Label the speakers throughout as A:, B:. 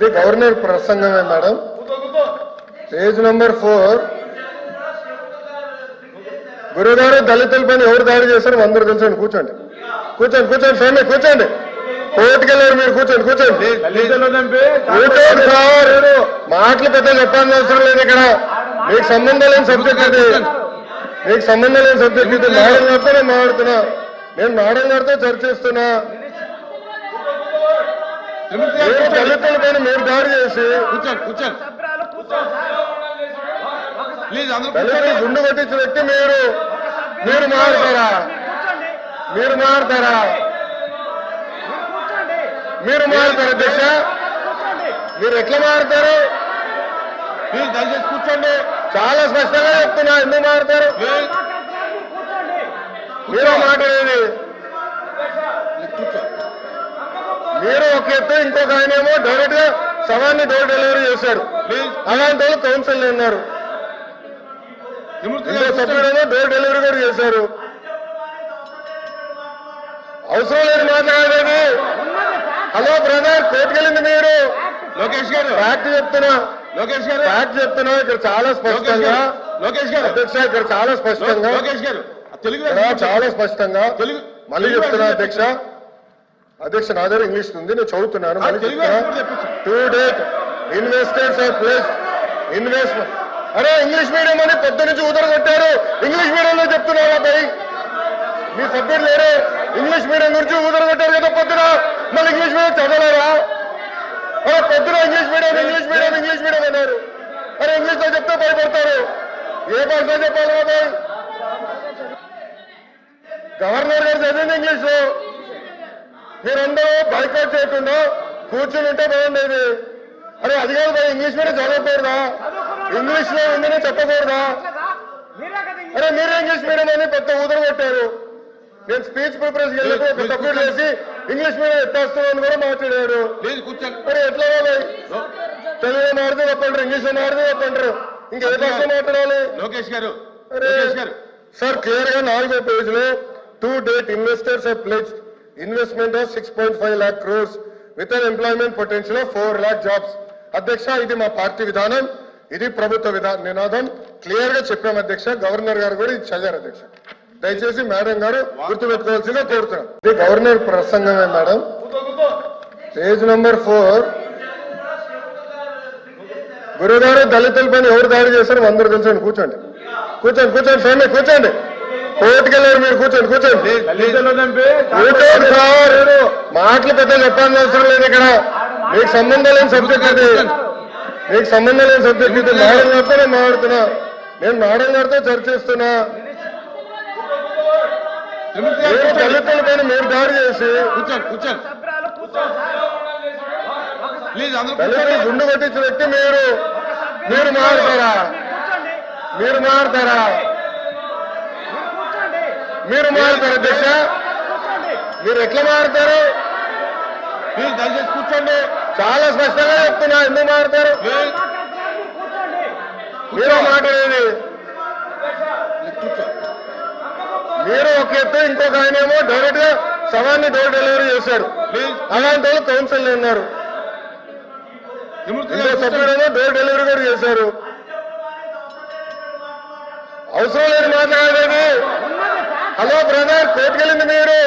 A: ఇది గవర్నర్ ప్రసంగమే madam. Page number four. గురుగారు దళితులపైన ఎవరు దాడి చేశారో అందరూ తెలుసండి కూర్చోండి. కూర్చోండి కూర్చోండి స్వామి కూర్చోండి. కోర్టుకి వెళ్ళారు మీరు కూర్చోండి కూర్చోండి.
B: దళితులు చంపి
A: కూర్చోండి సార్. మాటలు పెద్ద చెప్పాల్సిన అవసరం లేదు ఇక్కడ. మీకు సంబంధం లేని సబ్జెక్ట్ ఇది. మీకు సంబంధం లేని సబ్జెక్ట్ ఇది. మేడం గారితో నేను మాట్లాడుతున్నా. నేను మేడం గారితో చర్చిస్తున్నా. మీరు దళితులపైన మీరు దాడి చేసి దళితులు గుండు కొట్టించిన వ్యక్తి మీరు. మీరు మారుతారా? మీరు మారుతారా? మీరు మారుతారా అధ్యక్ష? మీరు ఎట్లా మారుతారు?
B: ప్లీజ్ దయచేసి కూర్చోండి.
A: చాలా స్పష్టంగా చెప్తున్నా ఎందుకు మారుతారు? మీరు మాట్లాడేది మీరు ఒక ఎత్తు ఇంకొక ఆయన ఏమో డైరెక్ట్గా శవాన్ని డోర్ డెలివరీ చేశారు.
B: ప్లీజ్
A: అలాంటి వాళ్ళు కౌన్సిల్ ఉన్నారు. ఇంకో. సభ్యుడేమో డోర్ డెలివరీ కూడా చేశారు. అవసరం లేదు మాట్లాడేది హలో బ్రదర్ కోర్టుకెళ్ళింది మీరు.
B: లోకేష్ గారు.
A: ఫ్యాక్ట్ చెప్తున్నా.
B: లోకేష్ గారు.
A: ఫ్యాక్ట్ చెప్తున్నా ఇక్కడ చాలా స్పష్టంగా.
B: లోకేష్ గారు.
A: అధ్యక్ష ఇక్కడ చాలా స్పష్టంగా.
B: లోకేష్ గారు. తెలుగు
A: చాలా స్పష్టంగా
B: తెలుగు
A: మళ్ళీ చెప్తున్నా అధ్యక్ష. అధ్యక్ష నా దగ్గర ఇంగ్లీష్ ఉంది నేను చదువుతున్నాను. To date investors place investment అరే ఇంగ్లీష్ మీడియం అని పొద్దు నుంచి ఉదర కొట్టారు. ఇంగ్లీష్ మీడియంలో చెప్తున్నారా భయ్ మీ సభ్యుడు లేరు. ఇంగ్లీష్ మీడియం గురించి ఉదర కొట్టారు కదా పొద్దున. మళ్ళీ ఇంగ్లీష్ మీడియం చదవలేరా అరే పొద్దున English medium English medium English medium అన్నారు. అరే ఇంగ్లీష్లో చెప్తే భయపడతారు. ఏ భాష చెప్పాలి బాబాయ్ గవర్నర్ గారు చదివింది ఇంగ్లీష్. మీరందరూ బైకౌట్ చేయకుండా కూర్చుని ఉంటే బాగుండేది అరే అది కాదు ఇంగ్లీష్ మీడియం చదవకూడదా ఇంగ్లీష్లో ఉందని చెప్పకూడదా? అరే మీరే ఇంగ్లీష్ మీడియం అని పెద్ద ఊదర కొట్టారు. నేను స్పీచ్ ప్రిపరేషన్ వెళ్ళినప్పుడు ఒక సభ్యుడు చేసి ఇంగ్లీష్ మీడియం ఎత్తేస్తామని కూడా మాట్లాడారు మరి ఎట్లా తెలుగు మాడితే చెప్పంటారు ఇంగ్లీష్ మాడితే చెప్పంటారు ఇంకా భాష మాట్లాడాలి?
B: లోకేష్ గారు
A: అరే,
B: లోకేష్ గారు.
A: సార్ క్లియర్గా నాలుగో పేజ్లో to date investors are pledge investment of six point five lakh crores with an employment potential of four lakh jobs అధ్యక్ష ఇది మా పార్టీ విధానం ఇది ప్రభుత్వ విధా నినాదం. క్లియర్గా చెప్పాము అధ్యక్ష గవర్నర్ గారు కూడా ఇది చదివారు అధ్యక్ష. దయచేసి మేడం గారు గుర్తుపెట్టుకోవాల్సిందిగా కోరుతున్నాం. ఇది గవర్నర్ ప్రసంగమే మేడం. పేజ్ నంబర్ ఫోర్ గురుగారు పని ఎవరు దాడి చేశారో అందరూ తెలుసండి కూర్చోండి. కూర్చోండి కూర్చోండి ఫ్రెండ్ కూర్చోండి. కోర్టుకి వెళ్ళారు మీరు కూర్చోండి కూర్చోండి.
B: దళితులు
A: సార్. మాటలు పెద్ద చెప్పాల్సిన అవసరం లేదు ఇక్కడ. మీకు సంబంధం లేని సబ్జెక్ట్ ఇది. మీకు సంబంధం లేని సబ్జెక్ట్ ఇది. మేడం గారితో నేను మాట్లాడుతున్నా. నేను మేడం గారితో చర్చిస్తున్నా మీరు
B: కూర్చోండి.
A: దళితులపైన మీరు దాడి చేసి దళితులు గుండు కొట్టించిన వ్యక్తి మీరు. మీరు మారుతారా? మీరు మారుతారా? మీరు మారుతారా అధ్యక్ష. మీరు ఎట్లా మారుతారు?
B: ప్లీజ్ దయచేసి కూర్చోండి.
A: చాలా స్పష్టంగా చెప్తున్నా ఎందుకు మారుతారు? మీరు మాట్లాడేది మీరు ఒక ఎత్తు ఇంకొక ఆయన ఏమో డైరెక్ట్గా శవాన్ని డోర్ డెలివరీ చేశారు. అలాంటి వాళ్ళు కౌన్సిల్ ఉన్నారు. సభ్యుడేమో డోర్ డెలివరీ కూడా చేశారు. అవసరం లేదు మాట్లాడేది. హలో బ్రదర్ కోర్టుకెళ్ళింది మీరు?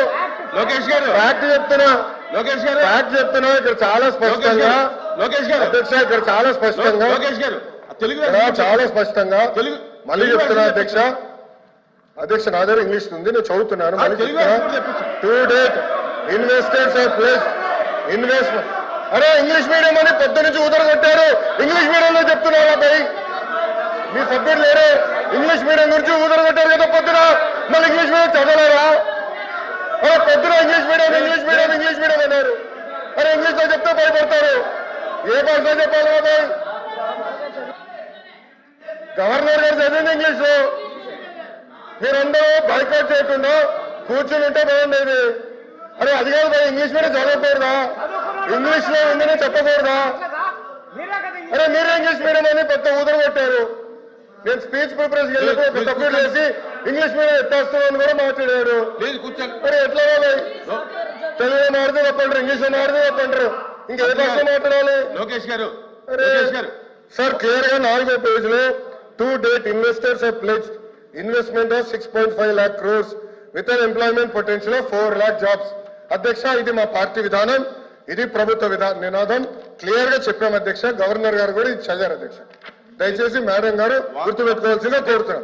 B: లోకేష్ గారు.
A: ఫ్యాక్ట్ చెప్తున్నా.
B: లోకేష్ గారు.
A: ఫ్యాక్ట్ చెప్తున్నా ఇక్కడ చాలా స్పష్టంగా.
B: లోకేష్ గారు.
A: అధ్యక్ష ఇక్కడ చాలా స్పష్టంగా.
B: లోకేష్ గారు. తెలుగు
A: చాలా స్పష్టంగా.
B: తెలుగు
A: మళ్ళీ చెప్తున్నా అధ్యక్ష. అధ్యక్ష నా దగ్గర ఇంగ్లీష్ ఉంది నేను చదువుతున్నాను. To date investors are place investment అరే ఇంగ్లీష్ మీడియం అని పొద్దు నుంచి ఉదర కొట్టారు. ఇంగ్లీష్ మీడియంలో చెప్తున్నారా భయ్ మీ సభ్యుడు లేరు. ఇంగ్లీష్ మీడియం గురించి మన మళ్ళీ ఇంగ్లీష్ మీడియం చదవలేరా? అరే పొద్దున English medium English medium English medium అన్నారు. అరే ఇంగ్లీష్లో చెప్తే భయపడతారు. ఏ భాషలో చెప్పాలి బాబాయ్ గవర్నర్ గారు చదివింది ఇంగ్లీష్. మీరందరూ బైకౌట్ చేయకుండా కూర్చుని ఉంటే బాగుండేది అరే అది కాదు ఇంగ్లీష్ మీడియం చదవకూడదా? ఇంగ్లీష్లో ఉందని చెప్పకూడదా? అరే మీరే ఇంగ్లీష్ మీడియం అని పెద్ద ఊదర కొట్టారు. నేను స్పీచ్ ప్రిపరేషన్ వెళ్ళినప్పుడు ఒక చేసి ఇంగ్లీష్ మీడియం ఎత్తేస్తామని కూడా
B: కూర్చోండి.
A: మరి ఎట్లా తెలుగు మాడితే చెప్పంటారు ఇంగ్లీష్ మాడితే చెప్పంటారు ఇంకే భాష మాట్లాడాలి?
B: లోకేష్ గారు
A: అరే.
B: లోకేష్ గారు.
A: సార్ క్లియర్గా నాలుగో పేజ్లో to date investors pledge investment of six point five lakh crores with an employment potential of four lakh jobs అధ్యక్ష ఇది మా పార్టీ విధానం ఇది ప్రభుత్వ విధాన నినాదం. క్లియర్గా చెప్పాం అధ్యక్ష గవర్నర్ గారు కూడా ఇది చదివారు అధ్యక్ష. దయచేసి మేడం గారు గుర్తుపెట్టుకోవాల్సిందిగా కోరుతున్నాం.